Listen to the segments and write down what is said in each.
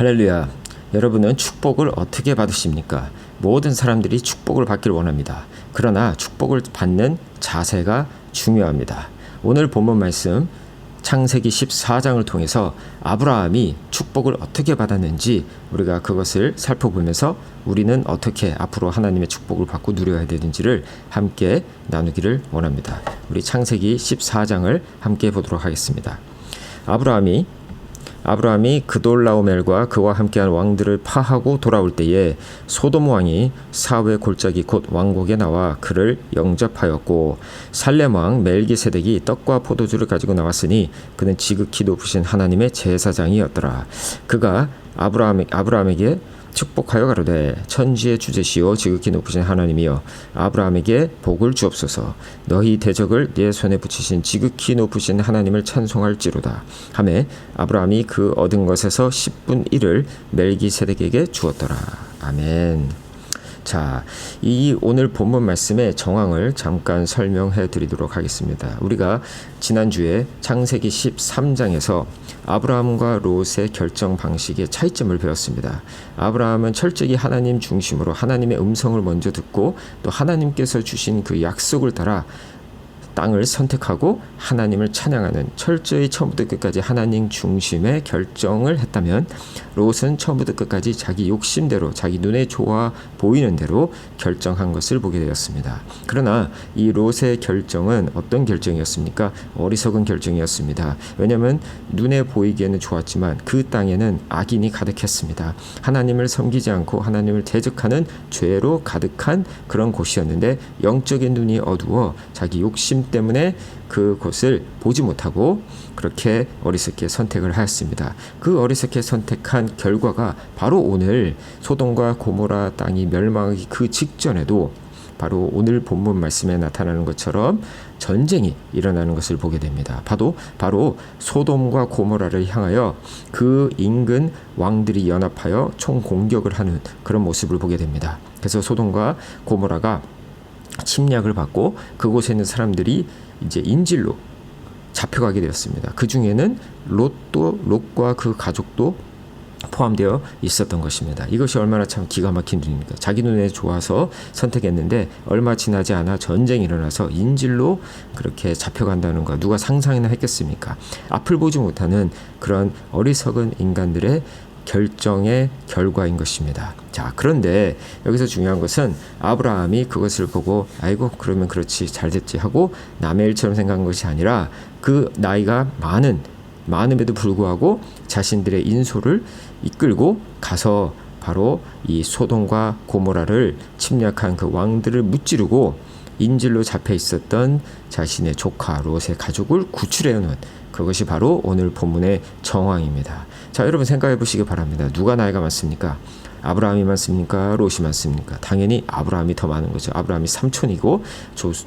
할렐루야. 여러분은 축복을 어떻게 받으십니까? 모든 사람들이 축복을 받기를 원합니다. 그러나 축복을 받는 자세가 중요합니다. 오늘 본문 말씀 창세기 14장을 통해서 아브라함이 축복을 어떻게 받았는지 우리가 그것을 살펴보면서 우리는 어떻게 앞으로 하나님의 축복을 받고 누려야 되는지를 함께 나누기를 원합니다. 우리 창세기 14장을 함께 보도록 하겠습니다. 아브라함이 아브라함이 그돌라오멜과 그와 함께한 왕들을 파하고 돌아올 때에 소돔 왕이 사회 골짜기 곧 왕국에 나와 그를 영접하였고 살렘 왕 멜기세덱이 떡과 포도주를 가지고 나왔으니 그는 지극히 높으신 하나님의 제사장이었더라. 그가 아브라함 아브라함에게 축복하여 가로되 천지의 주제시오 지극히 높으신 하나님이여. 아브라함에게 복을 주옵소서. 너희 대적을 내 손에 붙이신 지극히 높으신 하나님을 찬송할지로다. 하매 아브라함이 그 얻은 것에서 10분 1을 멜기세덱에게 주었더라. 아멘 자, 이 오늘 본문 말씀의 정황을 잠깐 설명해 드리도록 하겠습니다. 우리가 지난주에 창세기 13장에서 아브라함과 롯의 결정 방식의 차이점을 배웠습니다. 아브라함은 철저히 하나님 중심으로 하나님의 음성을 먼저 듣고 또 하나님께서 주신 그 약속을 따라 땅을 선택하고 하나님을 찬양하는 철저히 처음부터 끝까지 하나님 중심의 결정을 했다면 롯은 처음부터 끝까지 자기 욕심대로 자기 눈에 좋아 보이는 대로 결정한 것을 보게 되었습니다. 그러나 이 롯의 결정은 어떤 결정이었습니까? 어리석은 결정이었습니다. 왜냐하면 눈에 보이기에는 좋았지만 그 땅에는 악인이 가득했습니다. 하나님을 섬기지 않고 하나님을 대적하는 죄로 가득한 그런 곳이었는데 영적인 눈이 어두워 자기 욕심 때문에 그곳을 보지 못하고 그렇게 어리석게 선택을 하였습니다. 그 어리석게 선택한 결과가 바로 오늘 소돔과 고모라 땅이 멸망하기 그 직전에도 바로 오늘 본문 말씀에 나타나는 것처럼 전쟁이 일어나는 것을 보게 됩니다. 바로 바로 소돔과 고모라를 향하여 그 인근 왕들이 연합하여 총 공격을 하는 그런 모습을 보게 됩니다. 그래서 소돔과 고모라가 침략을 받고 그곳에 있는 사람들이 이제 인질로 잡혀가게 되었습니다. 그 중에는 롯도 롯과 그 가족도 포함되어 있었던 것입니다. 이것이 얼마나 참 기가 막힌 일입니까? 자기 눈에 좋아서 선택했는데 얼마 지나지 않아 전쟁이 일어나서 인질로 그렇게 잡혀간다는 거 누가 상상이나 했겠습니까? 앞을 보지 못하는 그런 어리석은 인간들의 결정의 결과인 것입니다. 자, 그런데 여기서 중요한 것은 아브라함이 그것을 보고 아이고 그러면 그렇지 잘 됐지 하고 남의 일처럼 생각한 것이 아니라 그 나이가 많은 많음에도 불구하고 자신들의 인소를 이끌고 가서 바로 이 소돔과 고모라를 침략한 그 왕들을 무찌르고 인질로 잡혀 있었던 자신의 조카 롯의 가족을 구출해 오는 그것이 바로 오늘 본문의 정황입니다. 자, 여러분 생각해 보시기 바랍니다. 누가 나이가 많습니까? 아브라함이 많습니까? 롯이 많습니까? 당연히 아브라함이 더 많은 거죠. 아브라함이 삼촌이고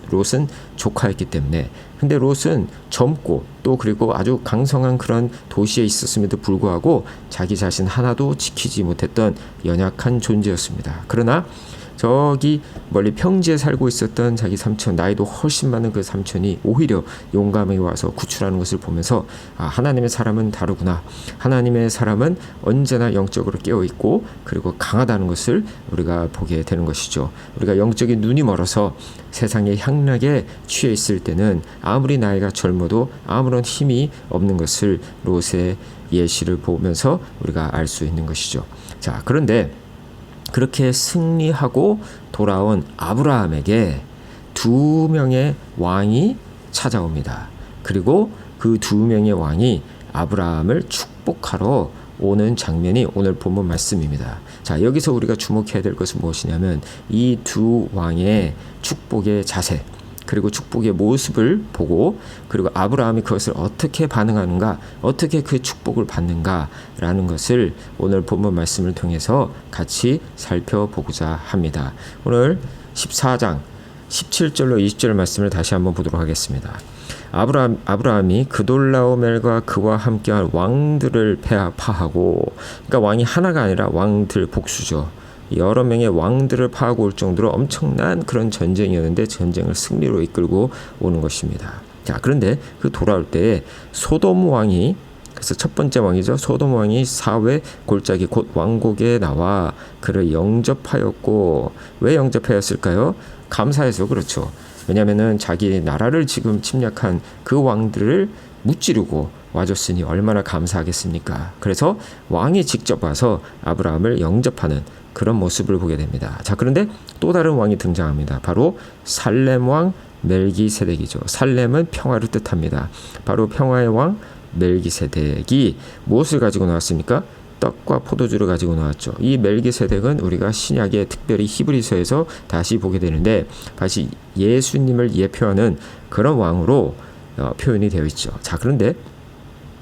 롯은 조카였기 때문에. 근데 롯은 젊고 또 그리고 아주 강성한 그런 도시에 있었음에도 불구하고 자기 자신 하나도 지키지 못했던 연약한 존재였습니다. 그러나 저기 멀리 평지에 살고 있었던 자기 삼촌 나이도 훨씬 많은 그 삼촌이 오히려 용감히 와서 구출하는 것을 보면서 아 하나님의 사람은 다르구나. 하나님의 사람은 언제나 영적으로 깨어 있고 그리고 강하다는 것을 우리가 보게 되는 것이죠. 우리가 영적인 눈이 멀어서 세상의 향락에 취해 있을 때는 아무리 나이가 젊어도 아무런 힘이 없는 것을 롯의 예시를 보면서 우리가 알 수 있는 것이죠. 자 그런데 그렇게 승리하고 돌아온 아브라함에게 두 명의 왕이 찾아옵니다. 그리고 그 두 명의 왕이 아브라함을 축복하러 오는 장면이 오늘 본문 말씀입니다. 자, 여기서 우리가 주목해야 될 것은 무엇이냐면 이 두 왕의 축복의 자세, 그리고 축복의 모습을 보고 그리고 아브라함이 그것을 어떻게 반응하는가 어떻게 그 축복을 받는가라는 것을 오늘 본문 말씀을 통해서 같이 살펴보고자 합니다. 오늘 14장 17절로 20절 말씀을 다시 한번 보도록 하겠습니다. 아브라함, 아브라함이 그돌라오멜과 그와 함께한 왕들을 파하고 그러니까 왕이 하나가 아니라 왕들 복수죠. 여러 명의 왕들을 파하고 올 정도로 엄청난 그런 전쟁이었는데 전쟁을 승리로 이끌고 오는 것입니다. 자, 그런데 그 돌아올 때에 소돔 왕이 그래서 첫 번째 왕이죠. 소돔 왕이 사회 골짜기 곧 왕국에 나와 그를 영접하였고 왜 영접하였을까요? 감사해서 그렇죠. 왜냐하면은 자기 나라를 지금 침략한 그 왕들을 무찌르고 와줬으니 얼마나 감사하겠습니까? 그래서 왕이 직접 와서 아브라함을 영접하는 그런 모습을 보게 됩니다. 자, 그런데 또 다른 왕이 등장합니다. 바로 살렘 왕 멜기세덱이죠. 살렘은 평화를 뜻합니다. 바로 평화의 왕 멜기세덱이 무엇을 가지고 나왔습니까? 떡과 포도주를 가지고 나왔죠. 이 멜기세덱은 우리가 신약에 특별히 히브리서에서 다시 보게 되는데 다시 예수님을 예표하는 그런 왕으로 어, 표현이 되어 있죠. 자, 그런데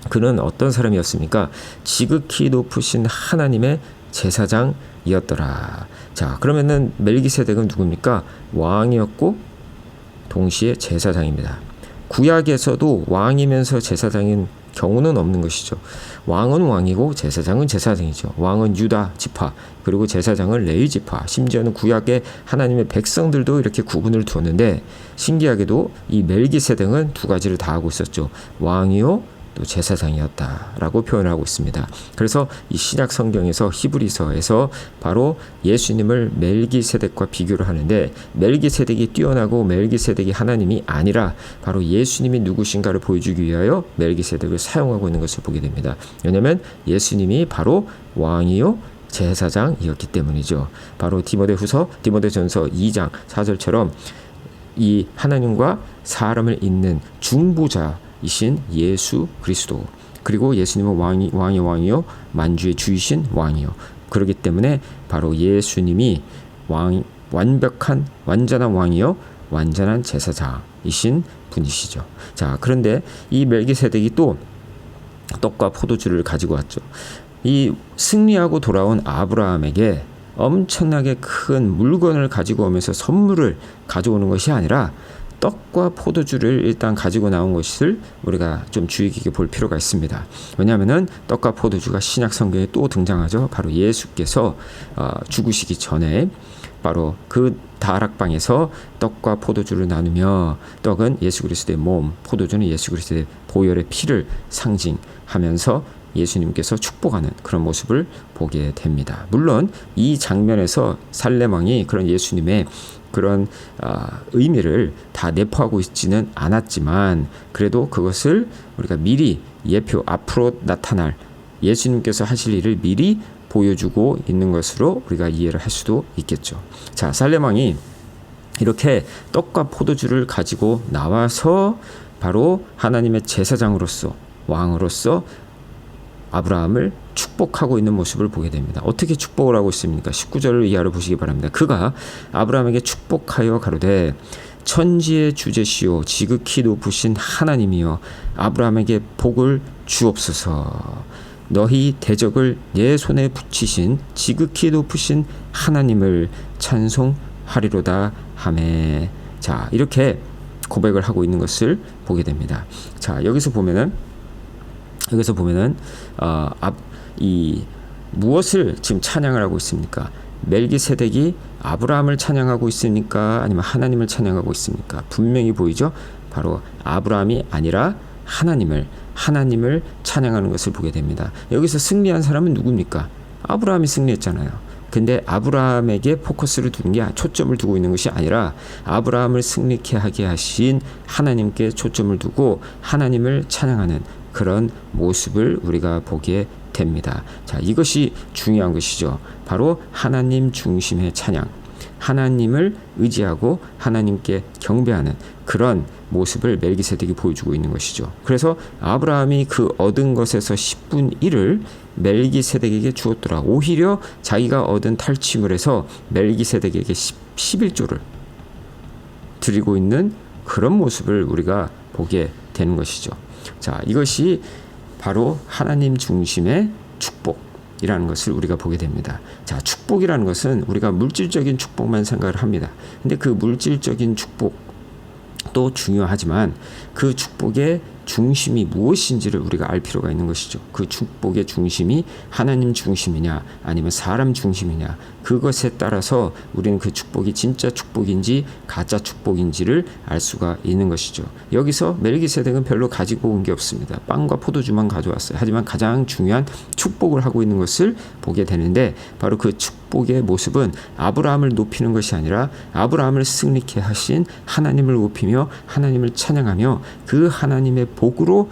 그는 어떤 사람이었습니까? 지극히 높으신 하나님의 제사장이었더라. 자, 그러면은 멜기세덱은 누굽니까? 왕이었고 동시에 제사장입니다. 구약에서도 왕이면서 제사장인 경우는 없는 것이죠. 왕은 왕이고 제사장은 제사장이죠. 왕은 유다 지파 그리고 제사장은 레위 지파 심지어는 구약의 하나님의 백성들도 이렇게 구분을 두었는데 신기하게도 이 멜기세덱은 두 가지를 다 하고 있었죠. 왕이요 또 제사장이었다라고 표현하고 있습니다. 그래서 이 신약 성경에서 히브리서에서 바로 예수님을 멜기세덱과 비교를 하는데 멜기세덱이 뛰어나고 멜기세덱이 하나님이 아니라 바로 예수님이 누구신가를 보여주기 위하여 멜기세덱을 사용하고 있는 것을 보게 됩니다. 왜냐하면 예수님이 바로 왕이요 제사장이었기 때문이죠. 바로 디모데후서 디모데전서 2장 4절처럼 이 하나님과 사람을 잇는 중보자 이신 예수 그리스도 그리고 예수님은 왕이 왕이 왕이요 만주의 주이신 왕이요 그렇기 때문에 바로 예수님이 왕 완벽한 완전한 왕이요 완전한 제사장이신 분이시죠. 자 그런데 이 멜기세덱이 또 떡과 포도주를 가지고 왔죠. 이 승리하고 돌아온 아브라함에게 엄청나게 큰 물건을 가지고 오면서 선물을 가져오는 것이 아니라 떡과 포도주를 일단 가지고 나온 것을 우리가 좀 주의 깊게 볼 필요가 있습니다. 왜냐하면은 떡과 포도주가 신약 성경에 또 등장하죠. 바로 예수께서 어, 죽으시기 전에 바로 그 다락방에서 떡과 포도주를 나누며 떡은 예수 그리스도의 몸, 포도주는 예수 그리스도의 보혈의 피를 상징하면서 예수님께서 축복하는 그런 모습을 보게 됩니다. 물론 이 장면에서 살레망이 그런 예수님의 그런 어, 의미를 다 내포하고 있지는 않았지만 그래도 그것을 우리가 미리 예표 앞으로 나타날 예수님께서 하실 일을 미리 보여주고 있는 것으로 우리가 이해를 할 수도 있겠죠. 자, 살레망이 이렇게 떡과 포도주를 가지고 나와서 바로 하나님의 제사장으로서 왕으로서 아브라함을 축복하고 있는 모습을 보게 됩니다. 어떻게 축복을 하고 있습니까? 19절을 이하로 보시기 바랍니다. 그가 아브라함에게 축복하여 가로되 천지의 주제시오 지극히 높으신 하나님이여 아브라함에게 복을 주옵소서. 너희 대적을 내 손에 붙이신 지극히 높으신 하나님을 찬송하리로다 하매. 자, 이렇게 고백을 하고 있는 것을 보게 됩니다. 자, 여기서 보면은 여기서 보면은 어, 앞, 이 무엇을 지금 찬양을 하고 있습니까? 멜기세덱이 아브라함을 찬양하고 있습니까? 아니면 하나님을 찬양하고 있습니까? 분명히 보이죠. 바로 아브라함이 아니라 하나님을 하나님을 찬양하는 것을 보게 됩니다. 여기서 승리한 사람은 누굽니까? 아브라함이 승리했잖아요. 근데 아브라함에게 포커스를 두는 게 초점을 두고 있는 것이 아니라 아브라함을 승리케 하게 하신 하나님께 초점을 두고 하나님을 찬양하는 그런 모습을 우리가 보게 됩니다. 자, 이것이 중요한 것이죠. 바로 하나님 중심의 찬양. 하나님을 의지하고 하나님께 경배하는 그런 모습을 멜기세덱이 보여주고 있는 것이죠. 그래서 아브라함이 그 얻은 것에서 10분 1을 멜기세덱에게 주었더라. 오히려 자기가 얻은 탈취물 에서 멜기세덱에게 10, 11조를 드리고 있는 그런 모습을 우리가 보게 되는 것이죠. 자, 이것이 바로 하나님 중심의 축복이라는 것을 우리가 보게 됩니다. 자, 축복이라는 것은 우리가 물질적인 축복만 생각을 합니다. 근데 그 물질적인 축복도 중요하지만 그 축복의 중심이 무엇인지를 우리가 알 필요가 있는 것이죠. 그 축복의 중심이 하나님 중심이냐 아니면 사람 중심이냐 그것에 따라서 우리는 그 축복이 진짜 축복인지 가짜 축복인지를 알 수가 있는 것이죠. 여기서 멜기세덱은 별로 가지고 온 게 없습니다. 빵과 포도주만 가져왔어요. 하지만 가장 중요한 축복을 하고 있는 것을 보게 되는데 바로 그 축복 의 모습은 아브라함을 높이는 것이 아니라 아브라함을 승리케 하신 하나님을 높이며 하나님을 찬양하며 그 하나님의 복으로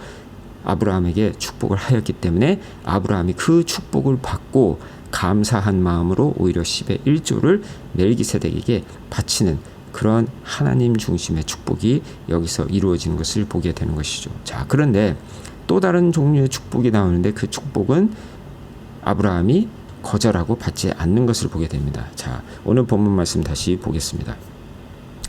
아브라함에게 축복을 하였기 때문에 아브라함이 그 축복을 받고 감사한 마음으로 오히려 10의 1조를 멜기세덱에게 바치는 그런 하나님 중심의 축복이 여기서 이루어지는 것을 보게 되는 것이죠. 자, 그런데 또 다른 종류의 축복이 나오는데 그 축복은 아브라함이 거절하고 받지 않는 것을 보게 됩니다. 자, 오늘 본문 말씀 다시 보겠습니다.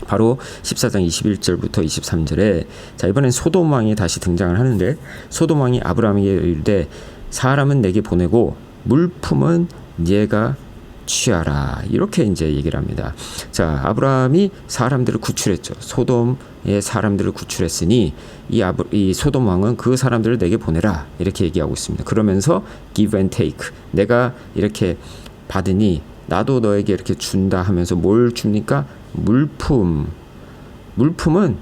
바로 14장 21절부터 23절에 자 이번엔 소돔 왕이 다시 등장을 하는데 소돔 왕이 아브라함에게 이르되 사람은 내게 보내고 물품은 네가 취하라 이렇게 이제 얘기를 합니다. 자 아브라함이 사람들을 구출했죠. 소돔의 사람들을 구출했으니 이, 아브, 이 소돔 왕은 그 사람들을 내게 보내라 이렇게 얘기하고 있습니다. 그러면서 give and take 내가 이렇게 받으니 나도 너에게 이렇게 준다 하면서 뭘 줍니까? 물품. 물품은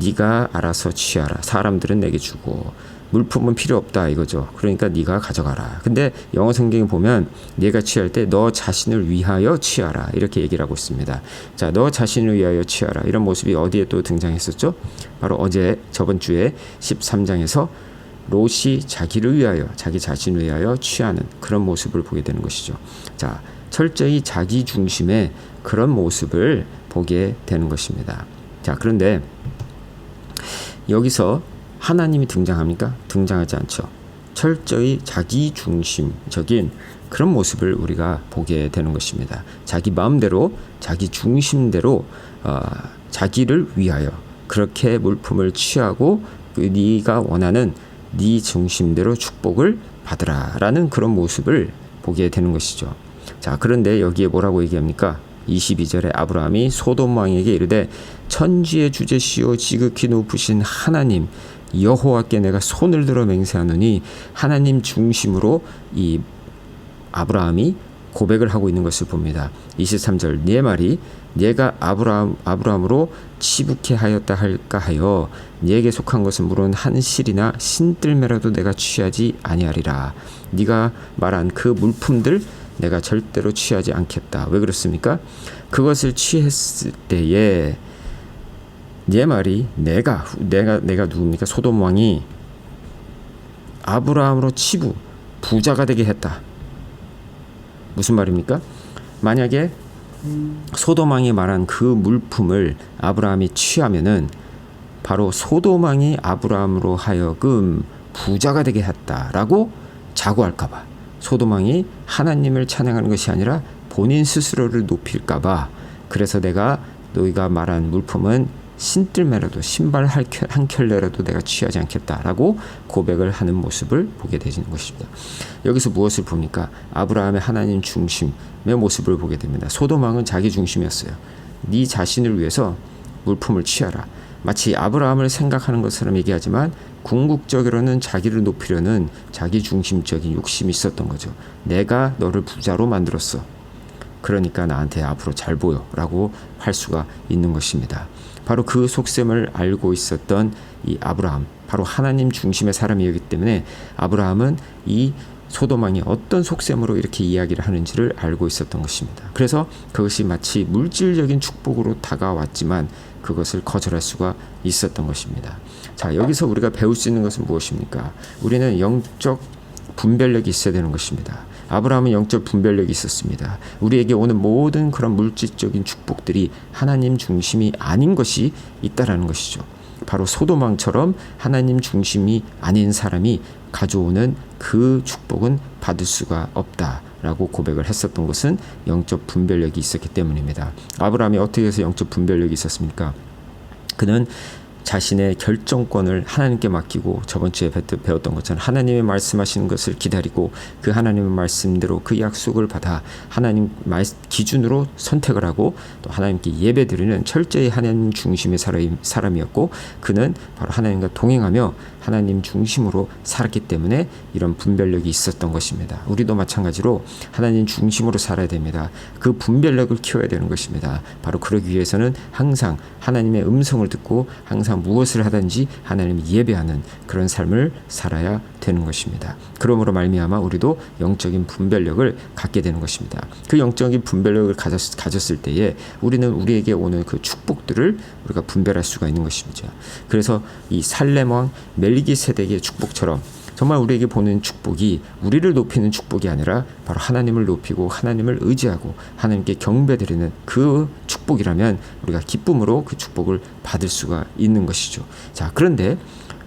네가 알아서 취하라. 사람들은 내게 주고 물품은 필요 없다 이거죠. 그러니까 네가 가져가라. 근데 영어 성경에 보면 네가 취할 때 너 자신을 위하여 취하라 이렇게 얘기를 하고 있습니다. 자, 너 자신을 위하여 취하라 이런 모습이 어디에 또 등장했었죠? 바로 어제 저번 주에 13장에서 롯이 자기를 위하여 자기 자신을 위하여 취하는 그런 모습을 보게 되는 것이죠. 자, 철저히 자기 중심의 그런 모습을 보게 되는 것입니다. 자, 그런데 여기서 하나님이 등장합니까? 등장하지 않죠. 철저히 자기 중심적인 그런 모습을 우리가 보게 되는 것입니다. 자기 마음대로, 자기 중심대로 어, 자기를 위하여 그렇게 물품을 취하고 그 네가 원하는 네 중심대로 축복을 받으라라는 그런 모습을 보게 되는 것이죠. 자, 그런데 여기에 뭐라고 얘기합니까? 22절에 아브라함이 소돔 왕에게 이르되 천지의 주제시오 지극히 높으신 하나님 여호와께 내가 손을 들어 맹세하노니 하나님 중심으로 이 아브라함이 고백을 하고 있는 것을 봅니다. 23절 네 말이 네가 아브라함 아브라함으로 치북해 하였다 할까 하여 네게 속한 것은 물론 한 실이나 신들매라도 내가 취하지 아니하리라. 네가 말한 그 물품들 내가 절대로 취하지 않겠다. 왜 그렇습니까? 그것을 취했을 때에 네 말이 내가 내가 내가 누굽니까? 소돔 왕이 아브라함으로 치부 부자가 되게 했다. 무슨 말입니까? 만약에 소돔 왕이 말한 그 물품을 아브라함이 취하면은 바로 소돔 왕이 아브라함으로 하여금 부자가 되게 했다라고 자고할까봐 소돔 왕이 하나님을 찬양하는 것이 아니라 본인 스스로를 높일까봐 그래서 내가 너희가 말한 물품은 신뜰매라도 신발 한 켤레라도 내가 취하지 않겠다라고 고백을 하는 모습을 보게 되는 것입니다. 여기서 무엇을 봅니까? 아브라함의 하나님 중심의 모습을 보게 됩니다. 소돔왕은 자기 중심이었어요. 네 자신을 위해서 물품을 취하라. 마치 아브라함을 생각하는 것처럼 얘기하지만 궁극적으로는 자기를 높이려는 자기 중심적인 욕심이 있었던 거죠. 내가 너를 부자로 만들었어. 그러니까 나한테 앞으로 잘 보여라고 할 수가 있는 것입니다. 바로 그 속셈을 알고 있었던 이 아브라함, 바로 하나님 중심의 사람이었기 때문에 아브라함은 이 소도망이 어떤 속셈으로 이렇게 이야기를 하는지를 알고 있었던 것입니다. 그래서 그것이 마치 물질적인 축복으로 다가왔지만 그것을 거절할 수가 있었던 것입니다. 자, 여기서 우리가 배울 수 있는 것은 무엇입니까? 우리는 영적 분별력이 있어야 되는 것입니다. 아브라함은 영적 분별력이 있었습니다. 우리에게 오는 모든 그런 물질적인 축복들이 하나님 중심이 아닌 것이 있다라는 것이죠. 바로 소도망처럼 하나님 중심이 아닌 사람이 가져오는 그 축복은 받을 수가 없다 라고 고백을 했었던 것은 영적 분별력이 있었기 때문입니다. 아브라함이 어떻게 해서 영적 분별력이 있었습니까? 그는 자신의 결정권을 하나님께 맡기고 저번 주에 배웠던 것처럼 하나님의 말씀하시는 것을 기다리고 그 하나님의 말씀대로 그 약속을 받아 하나님 기준으로 선택을 하고 또 하나님께 예배드리는 철저히 하나님 중심의 사람이었고 그는 바로 하나님과 동행하며 하나님 중심으로 살았기 때문에 이런 분별력이 있었던 것입니다. 우리도 마찬가지로 하나님 중심으로 살아야 됩니다. 그 분별력을 키워야 되는 것입니다. 바로 그러기 위해서는 항상 하나님의 음성을 듣고 항상 무엇을 하든지 하나님을 예배하는 그런 삶을 살아야 되는 것입니다. 그러므로 말미암아 우리도 영적인 분별력을 갖게 되는 것입니다. 그 영적인 분별력을 가졌, 가졌을 때에 우리는 우리에게 오는 그 축복들을 우리가 분별할 수가 있는 것입니다. 그래서 이 살렘 왕 멜기세덱의 축복처럼 정말 우리에게 보는 축복이 우리를 높이는 축복이 아니라 바로 하나님을 높이고 하나님을 의지하고 하나님께 경배드리는 그 축복이라면 우리가 기쁨으로 그 축복을 받을 수가 있는 것이죠. 자, 그런데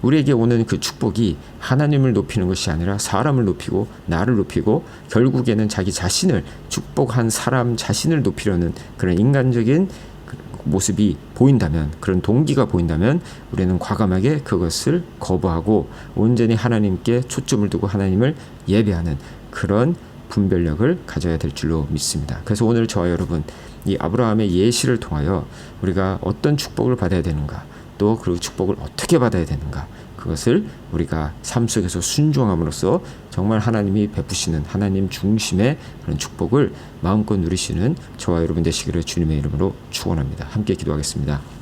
우리에게 오는 그 축복이 하나님을 높이는 것이 아니라 사람을 높이고 나를 높이고 결국에는 자기 자신을 축복한 사람 자신을 높이려는 그런 인간적인 그 모습이 보인다면 그런 동기가 보인다면 우리는 과감하게 그것을 거부하고 온전히 하나님께 초점을 두고 하나님을 예배하는 그런 분별력을 가져야 될 줄로 믿습니다. 그래서 오늘 저와 여러분 이 아브라함의 예시를 통하여 우리가 어떤 축복을 받아야 되는가 또그 축복을 어떻게 받아야 되는가 그것을 우리가 삶 속에서 순종함으로써 정말 하나님이 베푸시는 하나님 중심의 그런 축복을 마음껏 누리시는 저와 여러분 되시기를 주님의 이름으로 축원합니다. 함께 기도하겠습니다.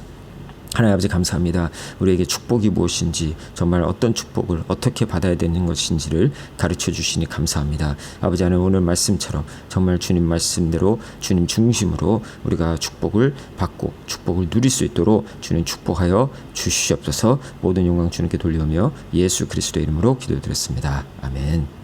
하나님 아버지 감사합니다. 우리에게 축복이 무엇인지 정말 어떤 축복을 어떻게 받아야 되는 것인지를 가르쳐 주시니 감사합니다. 아버지 하나님 오늘 말씀처럼 정말 주님 말씀대로 주님 중심으로 우리가 축복을 받고 축복을 누릴 수 있도록 주님 축복하여 주시옵소서 모든 영광 주님께 돌려오며 예수 그리스도의 이름으로 기도드렸습니다. 아멘.